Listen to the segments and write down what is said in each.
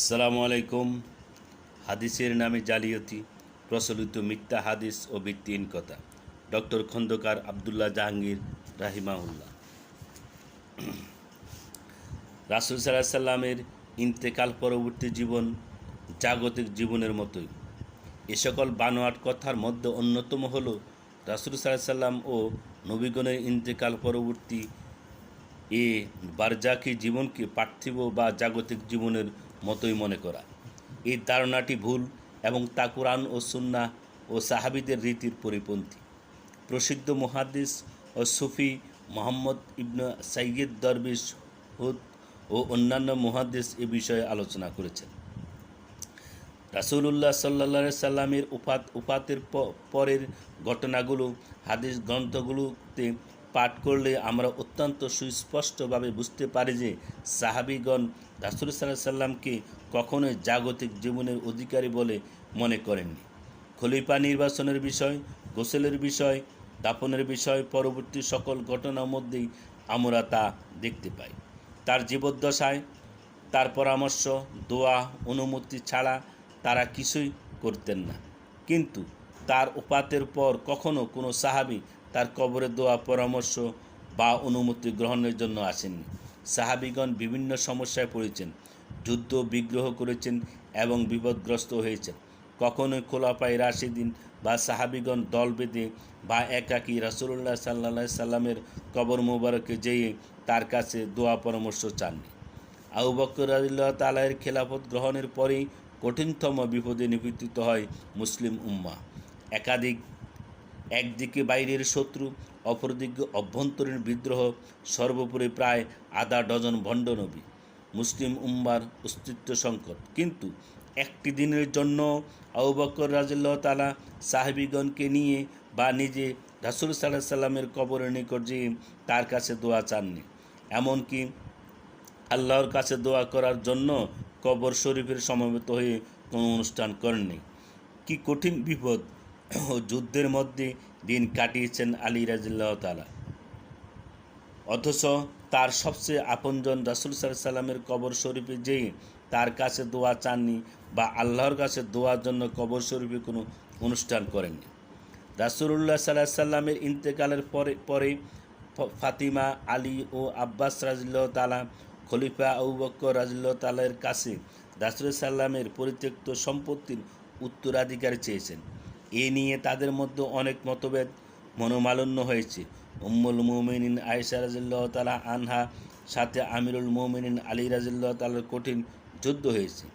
আসসালামু আলাইকুম। হাদিসের নামে জালিয়াতি, প্রচলিত মিথ্যা হাদিস ও ভিত্তিহীন কথা। ডক্টর খন্দকার আবদুল্লাহ জাহাঙ্গীর রাহিমাউল্লাহ রাসুল সাল্লাহ সাল্লামের ইন্তেকাল পরবর্তী জীবন জাগতিক জীবনের মতোই। এ সকল বানোয়াট কথার মধ্যে অন্যতম হল রাসুল সাল্লাহ সাল্লাম ও নবীগণের ইন্তেকাল পরবর্তী এ বারজাকি জীবনকে পার্থিব বা জাগতিক জীবনের মতোই মনে করা। এই ধারণাটি ভুল এবং তা কোরআন ও সুন্না ও সাহাবিদের রীতির পরিপন্থী। প্রসিদ্ধ মুহাদ্দিস ও সুফি মোহাম্মদ ইবনে সাইয়দ দরবিশ হুদ ও অন্যান্য মুহাদ্দিস এ বিষয়ে আলোচনা করেছেন। রাসুলুল্লাহ সাল্লা সাল্লামের উপাত, উপাতের পরের ঘটনাগুলো, হাদিস গ্রন্থগুলোতে পাঠ করলে আমরা অত্যন্ত সুস্পষ্টভাবে বুঝতে পারি যে সাহাবিগণ রাসুল সাল্লাহ সাল্লামকে কখনোই জাগতিক জীবনের অধিকারী বলে মনে করেননি। খলিফা নির্বাচনের বিষয়, গোসলের বিষয় দাপনের বিষয়, পরবর্তী সকল ঘটনার মধ্যেই আমরা তা দেখতে পাই। তার জীবদ্দশায়, তার পরামর্শ, দোয়া, অনুমতি ছাড়া তারা কিছুই করতেন না। কিন্তু তার উপাতের পর কখনো কোনো সাহাবি তার কবরে দোয়া, পরামর্শ বা অনুমতি গ্রহণের জন্য আসেননি সাহাবিগণ বিভিন্ন সমস্যায় পড়েছেন, যুদ্ধ বিগ্রহ করেছেন এবং বিপদগ্রস্ত হয়েছেন। কখনোই খোলাপাই রাশিদিন বা সাহাবিগণ দল বেঁধে বা একাকী রাসুল্লাহ সাল্লা সাল্লামের কবর মোবারকে যেয়ে তার কাছে দোয়া, পরামর্শ চাননি আবু বকর রাজিল্লাহ তালাহের খেলাফত গ্রহণের পরেই কঠিনতম বিপদে নিপীড়িত হয় মুসলিম উম্মা। একাধিক একদিকে বাইরের শত্রু, অপরদিকে অভ্যন্তরীণ বিদ্রোহ, সর্বোপরি প্রায় আধা ডজন ভণ্ডনবী মুসলিম উম্মার অস্তিত্ব সংকট। কিন্তু একটি দিনের জন্য আবু বকর রাজিল্লাহ তালা সাহেবিগণকে নিয়ে বা নিজে রাসুল সাল্লাহ সাল্লামের কবরের নিকট যেয়ে তার কাছে দোয়া চাননি। এমনকি আল্লাহর কাছে দোয়া করার জন্য কবর শরীফের সমবেত হয়ে কোনো অনুষ্ঠান করেননি। কি কঠিন বিপদ ও যুদ্ধের মধ্যে দিন কাটিয়েছেন আলী রাজিল্লাহ তালা অথচ তার সবচেয়ে আপনজন রাসুল সাল্লামের কবর শরীফে যেয়ে তার কাছে দোয়া চাননি বা আল্লাহর কাছে দোয়ার জন্য কবর শরীফে কোনো অনুষ্ঠান করেননি। রাসুলুল্লাহ সাল্লাহ সাল্লামের ইন্তেকালের পরে পরে ফাতিমা, আলী ও আব্বাস রাজিল্লাহ তালা খলিফা আবু বক্কর রাজিল্লাহ তালের কাছে রাসুল সাল্লামের পরিত্যক্ত সম্পত্তির উত্তরাধিকার চেয়েছেন। এ নিয়ে তাদের মধ্যে অনেক মতভেদ মনোমালন্য হয়েছে। উম্মুল মুমিনিন আয়েশা রাজিল্লাহ তালা আনহা সাথে আমিরুল মুমিনিন আলী রাজিল্লাহ তালার কঠিন যুদ্ধ হয়েছে।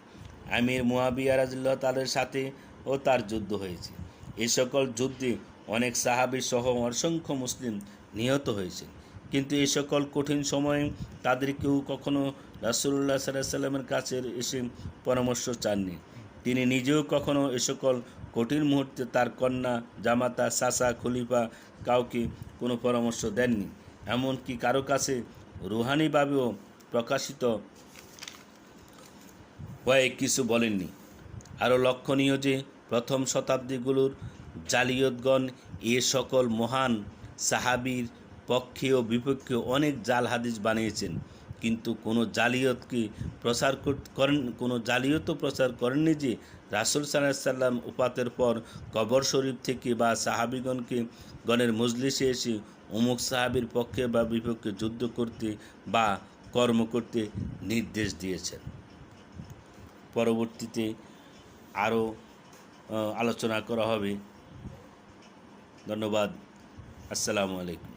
আমির মুয়াবিয়া রাজিল্লাহ তালের সাথে ও তার যুদ্ধ হয়েছে। এ সকল যুদ্ধে অনেক সাহাবি সহ অসংখ্য মুসলিম নিহত হয়েছে। কিন্তু এই সকল কঠিন সময়ে তাদের কেউ কখনো রাসুল্লাহ সাল্লাহ সাল্লামের কাছে এসে পরামর্শ চাননি। তিনি নিজেও কখনো এ সকল কঠিন মুহূর্তে তার কন্যা, জামাতা সাসা খলিফা কাউকে কোনো পরামর্শ দেননি। এমনকি কারও কাছে রুহানিভাবেও প্রকাশিত হয়ে কিছু বলেননি। আরও লক্ষণীয় যে প্রথম শতাব্দীগুলোর জালিয়তগণ এ সকল মহান সাহাবীর পক্ষে ও বিপক্ষে অনেক জাল হাদিস বানিয়েছেন। কিন্তু কোনো জালিয়তকে প্রচার কর- করেন, কোনো জালিয়তও প্রচার করেননি যে রাসুল সাল্লাম উপাতের পর কবর শরীফ থেকে বা সাহাবিগণকে গণের মজলিসে এসে অমুক সাহাবির পক্ষে বা বিপক্ষে যুদ্ধ করতে বা কর্ম করতে নির্দেশ দিয়েছেন। পরবর্তীতে আরও আলোচনা করা হবে। ধন্যবাদ। আসসালামু আলাইকুম।